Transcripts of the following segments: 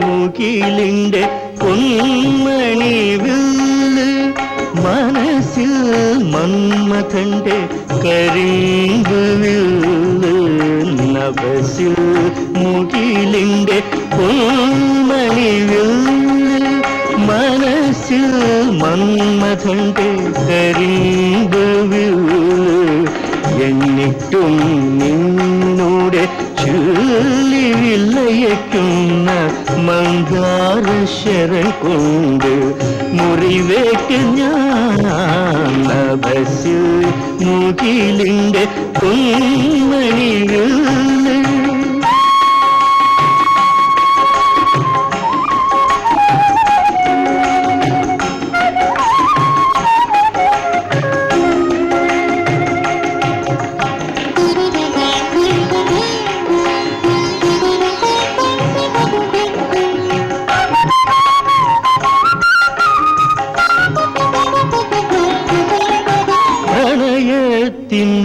മുകിലിന്റെ പൊന്മണി വില്ല് മനസ്സിൽ മന്മഥന്റെ കരിമ്പ് വില്ല് നഭസിൽ മുകിലിന്റെ പൊന്മണി മനസ്സിൽ മന്മഥന്റെ കരിമ്പ് എന്നിട്ടും നിന്നോടെ ചൊല്ലി വില്ലയക്കുന്ന കൊണ്ട് മുറിവേറ്റ് ഞാൻ ബസ് മുകിലിന്റെ പൊന്മണികൾ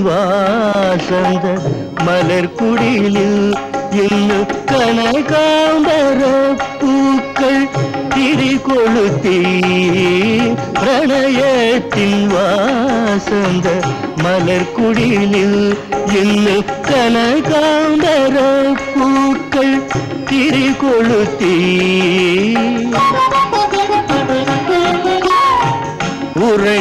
வாசந்த மலர் குடிலில் இன்னு கனகாம்பர பூக்கள் திரி கொளுத்தி பிரணயத்தின் வாசந்த மலர் குடிலில் இன்னு கனகாம்பர பூக்கள் திரி கொளுத்தி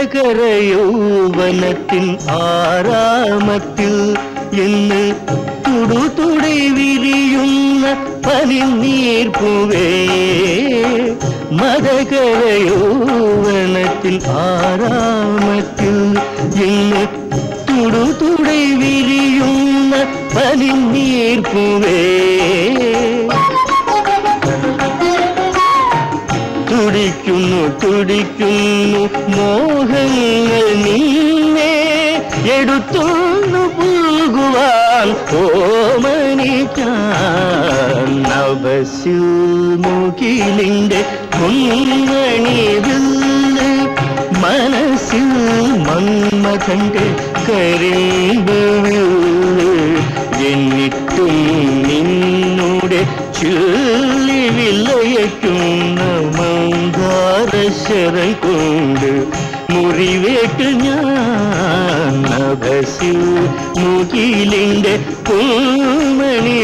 நகர யௌவனத்தின் ஆராமத்தில் என்ன துடு துடை விரியும் பனி நீர் பூவே. மதகர யௌவனத்தின் ஆராமத்தில் என்ன துடு துடை விரியும் பனி நீர் തുടിക്കുന്നു തുടിക്കുന്നു മോഹങ്ങൾ നിന്നെ എടുത്തുന്നു പോകുവാൻ ഓമനിക്കാൻ കുന്നണി വില്ല് മനസ്സിൽ മന്മഥന്റെ കരീബ് എന്നിട്ടും നിന്നുടെ ചൊല്ലി മന്ദാരശരം കൊണ്ട് മുറിവേറ്റ് ഞാൻ നഭസിൽ മുകിലിന്റെ പൂമണി